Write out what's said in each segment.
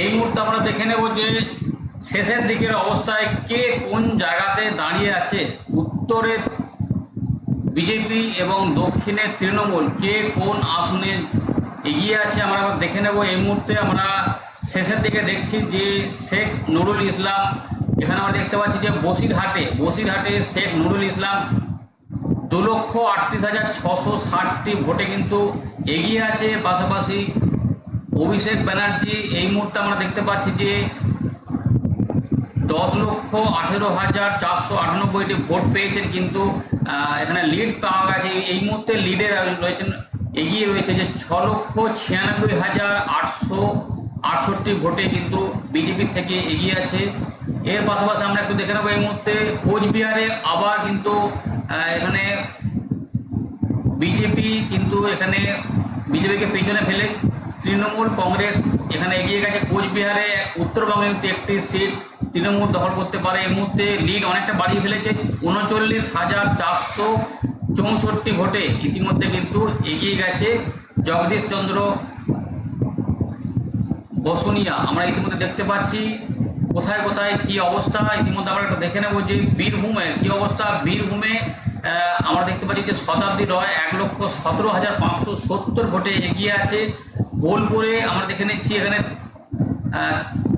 এই মুহূর্তে আমরা দেখে নেব যে শেষের দিকের অবস্থায় কে কোন জায়গাতে দাঁড়িয়ে আছে। উত্তরে বিজেপি এবং দক্ষিণে তৃণমূল, কে কোন আসনে এগিয়ে আছে আমরা দেখে নেব। এই মুহূর্তে আমরা শেষের দিকে দেখছি যে শেখ নুরুল ইসলাম, এখানে আমরা দেখতে পাচ্ছি যে বসিরহাটে বসিরহাটে শেখ নুরুল ইসলাম দু লক্ষ আটত্রিশ হাজার ছশো ষাটটি ভোটে কিন্তু এগিয়ে আছে। পাশাপাশি অভিষেক ব্যানার্জি, এই মুহূর্তে আমরা দেখতে পাচ্ছি যে দশ লক্ষ আঠেরো হাজার চারশো আটানব্বইটি ভোট পেয়েছেন, কিন্তু এখানে লিড পাওয়া গেছে। এই- মুহূর্তে লিডে রয়েছেন, এগিয়ে রয়েছে যে ছ লক্ষ ছিয়ানব্বই হাজার আটশো আটষট্টি ভোটে কিন্তু বিজেপির থেকে এগিয়ে আছে। এর পাশাপাশি আমরা একটু দেখে নেব এই মুহূর্তে কোচবিহারে আবার কিন্তু এখানে বিজেপি কিন্তু এখানে বিজেপিকে পেছনে ফেলে তৃণমূল কংগ্রেস এখানে এগিয়ে গেছে। কোচবিহারে উত্তরবঙ্গে একটি সিট তৃণমূল দখল করতে পারে। এই মুহূর্তে লিড অনেকটা বাড়িয়ে ফেলেছে। উনচল্লিশ হাজার চারশো চৌষট্টি ভোটে ইতিমধ্যে কিন্তু এগিয়ে গেছে জগদীশ চন্দ্র বসুনিয়া। আমরা ইতিমধ্যে দেখতে পাচ্ছি কোথায় কোথায় কি অবস্থা। ইতিমধ্যে আমরা একটু দেখে নেব যে বীরভূমে কি অবস্থা। বীরভূমে আমরা দেখতে পাচ্ছি যে শতাব্দী রয় এক লক্ষ সতেরো হাজার পাঁচশো সত্তর ভোটে এগিয়ে আছে। বোলপুরে আমরা দেখে নিচ্ছি এখানে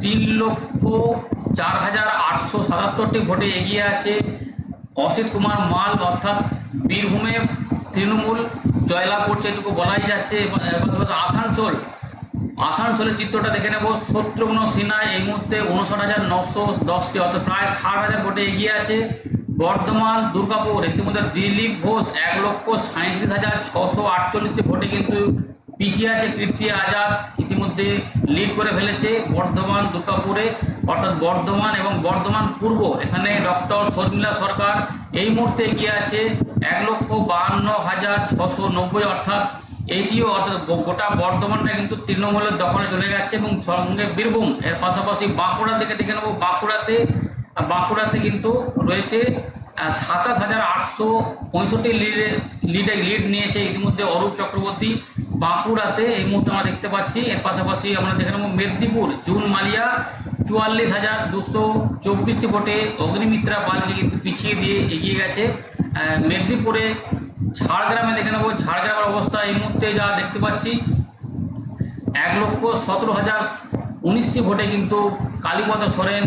তিন লক্ষ চার হাজার আটশো সাতাত্তরটি ভোটে এগিয়ে আছে। অসিত কুমার মাল অর্থাৎ বীরভূমে তৃণমূল জয়লাভ করছে, এটুকু বলাই যাচ্ছে। আসানসোল। আসানসোলের চিত্রটা দেখে নেব। শত্রুঘ্ন সিনহা এই মুহূর্তে উনষাট হাজার নশো দশটি, অর্থাৎ প্রায় ষাট হাজার ভোটে এগিয়ে আছে। বর্ধমান দুর্গাপুর, ইতিমধ্যে দিলীপ ঘোষ এক লক্ষ সাঁত্রিশ হাজার ছশো আটচল্লিশটি ভোটে কিন্তু পিছিয়ে আছে কীর্তি আজাদ, ইতিমধ্যে লিড করে ফেলেছে বর্ধমান, দুর্গাপুরে। অর্থাৎ বর্ধমান এবং বর্ধমান পূর্ব, এখানে ডক্টর শর্মিলা সরকার এই মুহূর্তে এগিয়ে আছে এক লক্ষ বাহান্ন হাজার ছশো নব্বই, অর্থাৎ এইটিও অর্থাৎ গোটা বর্ধমানটা কিন্তু তৃণমূলের দখলে চলে যাচ্ছে এবং সঙ্গে বীরভূম, এর পাশাপাশি বাঁকুড়ার দিকে দেখে নেব। বাঁকুড়াতে বাঁকুড়াতে কিন্তু রয়েছে সাতাশ হাজার আটশো পঁয়ষট্টি লিডে লিডে লিড নিয়েছে ইতিমধ্যে অরূপ চক্রবর্তী। বাঁকুড়াতে এই মুহূর্তে আমরা দেখতে পাচ্ছি, এর পাশাপাশি আমরা দেখে নেব মেদিনীপুর, জুন মালিয়া, চুয়াল্লিশ হাজার দুশো চব্বিশটি ভোটে অগ্নিমিত্রা পালকে কিন্তু পিছিয়ে দিয়ে এগিয়ে গেছে। মেদিনীপুরে ঝাড়গ্রামে দেখে নেব, ঝাড়গ্রামের অবস্থা এই মুহূর্তে যা দেখতে পাচ্ছি, এক লক্ষ সতেরো হাজার উনিশটি ভোটে কিন্তু কালীপদ সোরেন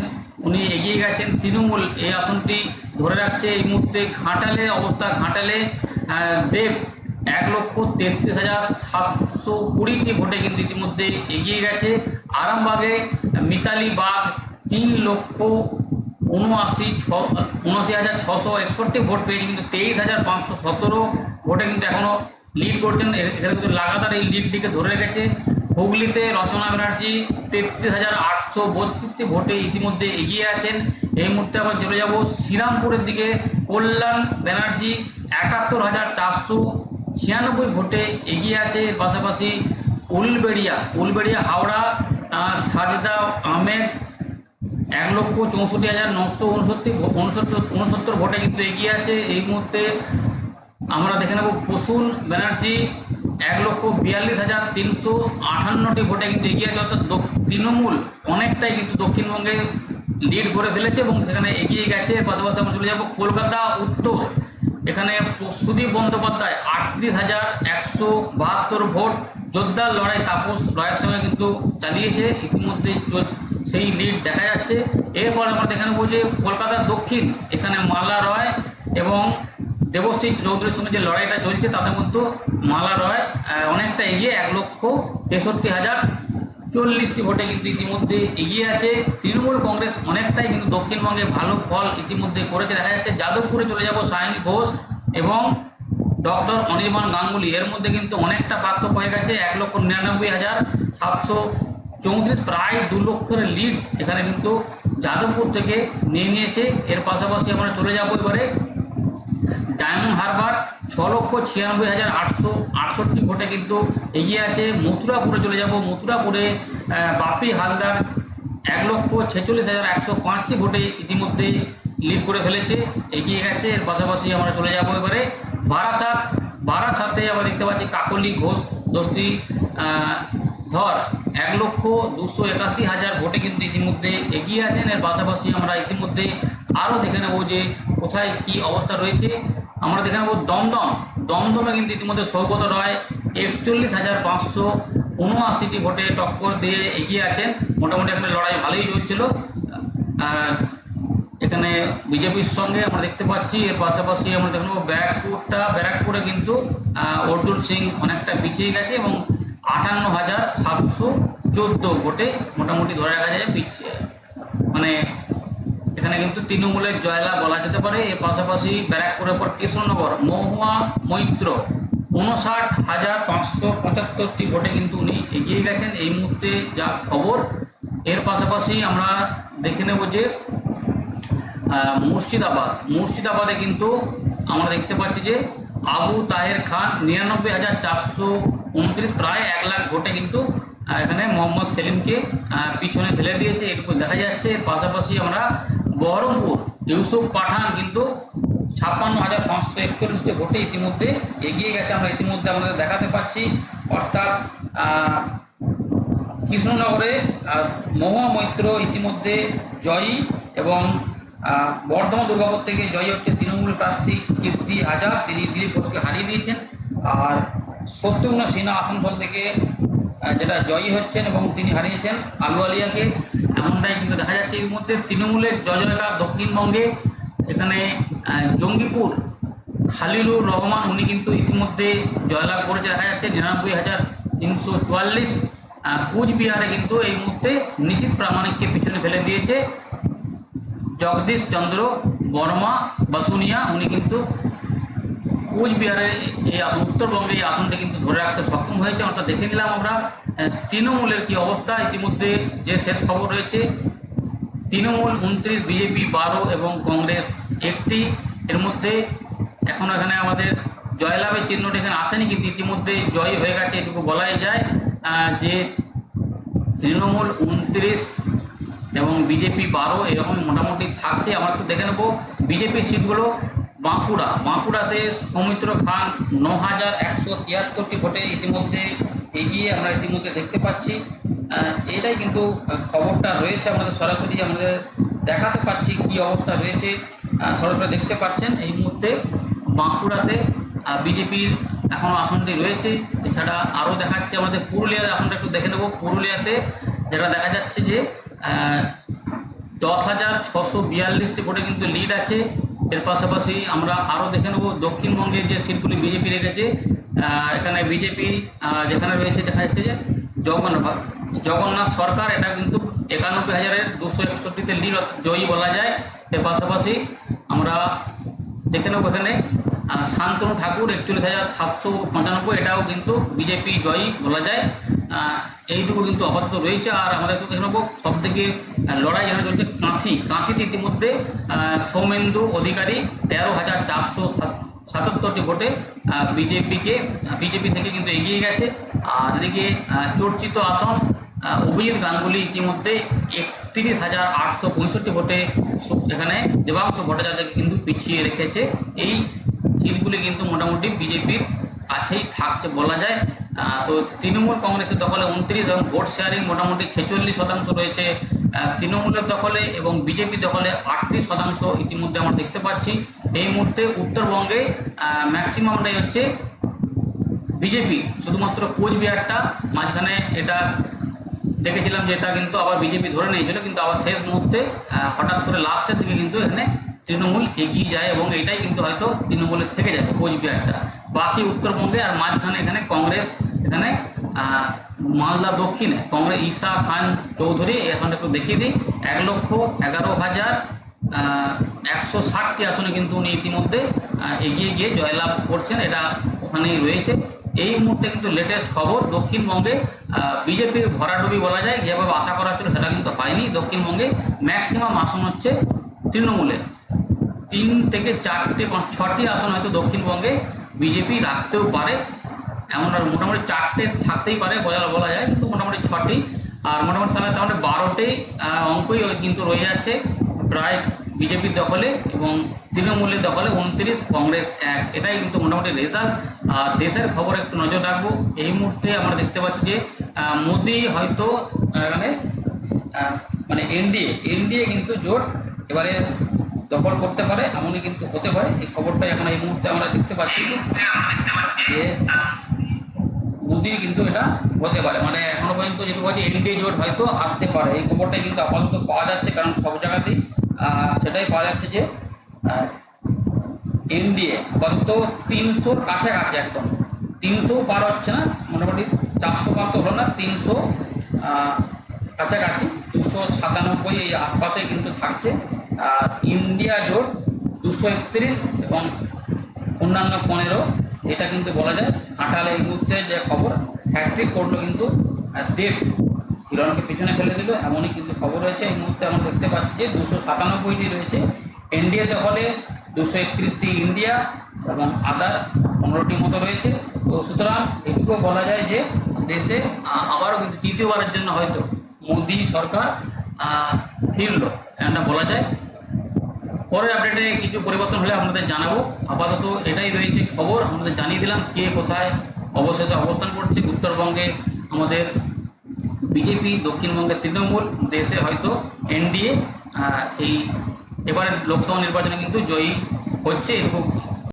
উনি এগিয়ে গেছেন। তৃণমূল এই আসনটি ধরে রাখছে এই মুহূর্তে ঘাটালে, অবস্থা ঘাটালে দেব এক লক্ষ তেত্রিশ হাজার সাতশো কুড়িটি ভোটে কিন্তু ইতিমধ্যে এগিয়ে গেছে। আরামবাগে মিতালি বাগ তিন লক্ষ উনআশি ছ, উনআশি হাজার ছশো একষট্টি ভোট পেয়েছে, কিন্তু তেইশ হাজার পাঁচশো সতেরো ভোটে কিন্তু এখনও লিড করছেন। এখানে কিন্তু লাগাতার এই লিডটিকে ধরে রেখেছে। হুগলিতে রচনা ব্যানার্জি তেত্রিশ হাজার আটশো বত্রিশটি ভোটে ইতিমধ্যে এগিয়ে আছেন। এই মুহূর্তে আমরা চলে যাব শ্রীরামপুরের দিকে। কল্যাণ ব্যানার্জি একাত্তর হাজার চারশো ছিয়ানব্বই ভোটে এগিয়ে আছে। এর পাশাপাশি উলবেড়িয়া উলবেড়িয়া, হাওড়া সাজদা, আহমেদ এক লক্ষ চৌষট্টি হাজার নশো উনসত্তর উনসত্তর উনসত্তর ভোটে কিন্তু এগিয়ে আছে। এই মুহূর্তে আমরা দেখে নেব প্রসূন ব্যানার্জি এক লক্ষ বিয়াল্লিশ হাজার তিনশো আটান্নটি ভোটে কিন্তু এগিয়ে আছে, অর্থাৎ তৃণমূল অনেকটাই কিন্তু দক্ষিণবঙ্গে লিড করে ফেলেছে এবং সেখানে এগিয়ে গেছে। পাশাপাশি আমরা চলে যাব কলকাতা, উত্তর। এখানে সুদীপ বন্দ্যোপাধ্যায় আটত্রিশ হাজার একশো বাহাত্তর ভোট। যোদ্ধার লড়াই তাপস রয়ের সঙ্গে কিন্তু চালিয়েছে। ইতিমধ্যে সেই লিড দেখা যাচ্ছে। এরপর আমরা দেখে নেব যে কলকাতার দক্ষিণ, এখানে মালা রয় এবং দেবশ্রী চৌধুরীর সঙ্গে যে লড়াইটা চলছে, তাতে কিন্তু মালা রয় অনেকটা এগিয়ে এক লক্ষ তেষট্টি হাজার চল্লিশটি ভোটে কিন্তু ইতিমধ্যে এগিয়ে আছে। তৃণমূল কংগ্রেস অনেকটাই কিন্তু দক্ষিণবঙ্গে ভালো ফল ইতিমধ্যে করেছে। দেখা যাচ্ছে যাদবপুরে চলে যাব সায়ন ঘোষ এবং ডক্টর অনির্বাণ গাঙ্গুলি। এর মধ্যে কিন্তু অনেকটা পার্থক্য হয়ে গেছে, এক লক্ষ নিরানব্বই হাজার সাতশো চৌত্রিশ, প্রায় দু লক্ষের লিড এখানে কিন্তু যাদবপুর থেকে নিয়ে নিয়েছে। এর পাশাপাশি আমরা চলে যাব এবারে ডায়মন্ড হারবার ছ লক্ষ ছিয়ানব্বই হাজার আটশো আটষট্টি ভোটে কিন্তু এগিয়ে আছে। মথুরাপুরে চলে যাব। মথুরাপুরে বাপি হালদার এক লক্ষ ছেচল্লিশ হাজার একশো পাঁচটি ভোটে ইতিমধ্যে লিড করে ফেলেছে, এগিয়ে গেছে। এর পাশাপাশি আমরা চলে যাব এবারে বারাসাত। বারাসাতে আমরা দেখতে পাচ্ছি কাকলি ঘোষ, দোস্তি ধর এক লক্ষ দুশো একাশি হাজার ভোটে কিন্তু ইতিমধ্যে এগিয়ে আছেন। এর পাশাপাশি আমরা ইতিমধ্যে আরও দেখে নেব যে কোথায় কি অবস্থা রয়েছে। আমরা দেখে নেব দমদম। দমদমে কিন্তু ইতিমধ্যে সৌগত রয় একচল্লিশ হাজার পাঁচশো উনআশিটি ভোটে টক্কর দিয়ে এগিয়ে আছেন। মোটামুটি এখানে লড়াই ভালোই চলছিল। এখানে বিজেপির সঙ্গে আমরা দেখতে পাচ্ছি, এর পাশাপাশি আমরা দেখে নেব ব্যারাকপুরটা। ব্যারাকপুরে কিন্তু অর্জুন সিং অনেকটা পিছিয়ে গেছে এবং আটান্ন হাজার সাতশো চোদ্দ ভোটে মোটামুটি ধরে রাখা যায়। পিছিয়ে মানে এখানে কিন্তু তৃণমূলের জয়লা বলা যেতে পারে। এর পাশাপাশি ব্যারাকপুরের পর কৃষ্ণনগর মহুয়া, মৈত্র উনষাট হাজার পাঁচশো পঁচাত্তরটি ভোটে কিন্তু উনি এগিয়ে গেছেন এই মুহূর্তে যা খবর। এর পাশাপাশি আমরা দেখে নেব যে মুর্শিদাবাদ। মুর্শিদাবাদে কিন্তু আমরা দেখতে পাচ্ছি যে, আবু তাহের খান নিরানব্বই হাজার চারশো উনত্রিশ, প্রায় এক লাখ ভোটে কিন্তু এখানে মোহাম্মদ সেলিমকে পিছনে ফেলে দিয়েছে। এটুকু দেখা যাচ্ছে। এর পাশাপাশি আমরা বহরমপুর ইউসুফ পাঠান কিন্তু ছাপ্পান্ন হাজার পাঁচশো একচল্লিশটি ভোটে ইতিমধ্যে এগিয়ে গেছে। আমরা ইতিমধ্যে আমাদের দেখাতে পাচ্ছি। অর্থাৎ কৃষ্ণনগরে মহুয়া মৈত্র ইতিমধ্যে জয়ী এবং বর্ধমান দুর্গাপুর থেকে জয়ী হচ্ছে তৃণমূল প্রার্থী কীর্তি আজাদ তিনি দিলীপ ঘোষকে হারিয়ে দিয়েছেন। আর সত্যগুণ সিনহা আসানসোল থেকে যেটা জয়ী হচ্ছেন এবং তিনি হারিয়েছেন আলু আলিয়াকে এমনটাই কিন্তু দেখা যাচ্ছে এর মধ্যে তৃণমূলের জয় জয়কার দক্ষিণবঙ্গে, এখানে জঙ্গিপুর, খালিলুর রহমান, উনি কিন্তু ইতিমধ্যে জয়লাভ করেছে। দেখা যাচ্ছে নিরানব্বই হাজার তিনশো চুয়াল্লিশ কুচবিহারে কিন্তু এই মুহূর্তে নিশীত প্রামাণিককে পিছনে ফেলে দিয়েছে। জগদীশ চন্দ্র বর্মা, বাসুনিয়া, উনি কিন্তু কুচবিহারের এই আসন উত্তরবঙ্গে এই আসনটা কিন্তু ধরে রাখতে সক্ষম হয়েছে। অর্থাৎ দেখে নিলাম আমরা তৃণমূলের কি অবস্থা। ইতিমধ্যে যে শেষ খবর রয়েছে, তৃণমূল উনত্রিশ, বিজেপি বারো এবং কংগ্রেস একটি। এর মধ্যে এখন এখানে আমাদের জয়লাভের চিহ্নটা এখানে আসেনি, কিন্তু ইতিমধ্যে জয় হয়ে গেছে, এটুকু বলাই যায় যে তৃণমূল উনত্রিশ এবং বিজেপি বারো এরকম মোটামুটি থাকছে। আমরা একটু দেখে নেব, বিজেপির সিটগুলো বাঁকুড়া। বাঁকুড়াতে সৌমিত্র খান ন হাজার একশো তিয়াত্তরটি ভোটে ইতিমধ্যে এগিয়ে আমরা ইতিমধ্যে দেখতে পাচ্ছি। এটাই কিন্তু খবরটা রয়েছে আমাদের সরাসরি, আমাদের দেখাতে পাচ্ছি কি অবস্থা রয়েছে। সরাসরি দেখতে পাচ্ছেন এই মুহূর্তে বাঁকুড়াতে বিজেপির এখনও আসনটি রয়েছে। এছাড়া আরও দেখাচ্ছে আমাদের পুরুলিয়ার আসনটা একটু দেখে নেব। পুরুলিয়াতে যেটা দেখা যাচ্ছে যে দশ হাজার ছশো বিয়াল্লিশটি ভোটে কিন্তু লিড আছে। এর পাশাপাশি আমরা আরও দেখে নেব দক্ষিণবঙ্গের যে সিটগুলি বিজেপি রেখেছে এখানে বিজেপি যেখানে রয়েছে দেখা যাচ্ছে যে জগন্নাথ জগন্নাথ সরকার, এটা কিন্তু একানব্বই হাজারের দুশো একষট্টিতে লিড জয়ী বলা যায়। এর পাশাপাশি আমরা দেখে নেব এখানে শান্তনু ঠাকুর একচল্লিশ হাজার সাতশো পঁচানব্বই, এটাও কিন্তু বিজেপি জয়ী বলা যায়। এইটুকু কিন্তু আপাতত রয়েছে। আর আমাদের একটু দেখে নেব সব থেকে লড়াই যেখানে চলছে, কাঁথি। কাঁথিতে ইতিমধ্যে সৌমেন্দু অধিকারী তেরো হাজার চারশো সাতাত্তরটি ভোটে বিজেপিকে বিজেপি থেকে কিন্তু এগিয়ে গেছে। আর এদিকে চর্চিত আসন অভিজিৎ গাঙ্গুলি ইতিমধ্যে একত্রিশ হাজার আটশো পঁয়ষট্টি ভোটে এখানে দেবাংশ ভট্টাচার্যকে কিন্তু পিছিয়ে রেখেছে। এই সিটগুলি কিন্তু মোটামুটি বিজেপির কাছেই থাকছে বলা যায়। তো তৃণমূল কংগ্রেসের দখলে উনত্রিশ এবং ভোট শেয়ারিং মোটামুটি ছেচল্লিশ শতাংশ রয়েছে। তৃণমূলের দখলে এবং বিজেপি দখলে আটত্রিশ শতাংশ ইতিমধ্যে আমরা দেখতে পাচ্ছি। এই মুহূর্তে উত্তরবঙ্গে ম্যাক্সিমামটাই হচ্ছে বিজেপি, শুধুমাত্র কোচবিহারটা। মাঝখানে এটা দেখেছিলাম যে এটা কিন্তু আবার বিজেপি ধরে নিয়েছিল, কিন্তু আবার শেষ মুহূর্তে হঠাৎ করে লাস্টের দিকে কিন্তু এখানে তৃণমূল এগিয়ে যায় এবং এটাই কিন্তু হয়তো তৃণমূলের থেকে যাবে কোচবিহারটা। বাকি উত্তরবঙ্গে আর মাঝখানে এখানে কংগ্রেস, এখানে মালদা দক্ষিণে, কংগ্রেস ঈশা খান চৌধুরী আসনটা একটু দেখিয়ে দিই। এক লক্ষ এগারো হাজার একশো ষাটটি আসনে কিন্তু উনি ইতিমধ্যে এগিয়ে গিয়ে জয়লাভ করছেন, এটা ওখানেই রয়েছে। এই মুহূর্তে কিন্তু লেটেস্ট খবর, দক্ষিণবঙ্গে বিজেপির ভরাডুবি বলা যায়, যেভাবে আশা করা ছিল সেটা কিন্তু হয়নি। দক্ষিণবঙ্গে ম্যাক্সিমাম আসন হচ্ছে তৃণমূলের। তিন থেকে চারটে পাঁচ, ছটি আসন হয়তো দক্ষিণবঙ্গে বিজেপি রাখতেও পারে, এমন আর মোটামুটি চারটে থাকতেই পারে বলা বলা যায়, কিন্তু মোটামুটি ছটি। আর মোটামুটি তাহলে তাহলে বারোটি অঙ্কই কিন্তু রয়ে যাচ্ছে, প্রায় বিজেপির দখলে এবং তৃণমূলের দখলে উনত্রিশ, কংগ্রেস এক। এটাই কিন্তু মোটামুটি রেজাল্ট আর দেশের খবর একটু নজর রাখব, এই মুহূর্তে আমরা দেখতে পাচ্ছি যে মোদি হয়তো এখানে মানে এনডিএ এনডিএ কিন্তু জোট, এবারে দখল করতে পারে, এমনই কিন্তু হতে পারে। এই খবরটাই এখন এই মুহূর্তে আমরা দেখতে পাচ্ছি যে মোদির কিন্তু এটা হতে পারে। মানে এখনও পর্যন্ত যেটুকু বলছে এনডিএ জোট হয়তো আসতে পারে। এই খবরটাই কিন্তু আপাতত পাওয়া যাচ্ছে, কারণ সব জায়গাতেই সেটাই পাওয়া যাচ্ছে যে এনডিএ আপাতত তিনশোর কাছাকাছি একদম। তিনশো পার হচ্ছে না, মোটামুটি চারশো পার তো হলো না, তিনশো কাছাকাছি। দুশো সাতানব্বই এই আশপাশে কিন্তু থাকছে। আর ইন্ডিয়া জোট দুশো একত্রিশ এবং অন্যান্য পনেরো, এটা কিন্তু বলা যায়। ঘাটালে এই মুহূর্তে যে খবর হ্যাট্রিক করল কিন্তু দেব। হিরণকে পিছনে ফেলে দিল, এমনই কিন্তু খবর রয়েছে। এই মুহূর্তে আমরা দেখতে পাচ্ছি যে দুশো সাতানব্বইটি রয়েছে। এনডিএতে হলে দুশো একত্রিশটি ইন্ডিয়া এবং আদার পনেরোটি মতো রয়েছে। তো সুতরাং এটুকু বলা যায় যে দেশে আবারও কিন্তু তৃতীয়বারের জন্য হয়তো মোদি সরকার ফিরল। এটা বলা যায়। পরের আপডেটে কিছু পরিবর্তন হলে আপনাদের জানাব। আপাতত এটাই রয়েছে খবর। আপনাদের জানিয়ে দিলাম কে কোথায় অবশেষে অবস্থান করছে। উত্তরবঙ্গে আমাদের বিজেপি, দক্ষিণবঙ্গের তৃণমূল, দেশে হয়তো এনডিএ এই এবারের লোকসভা নির্বাচনে কিন্তু জয়ী হচ্ছে এরকম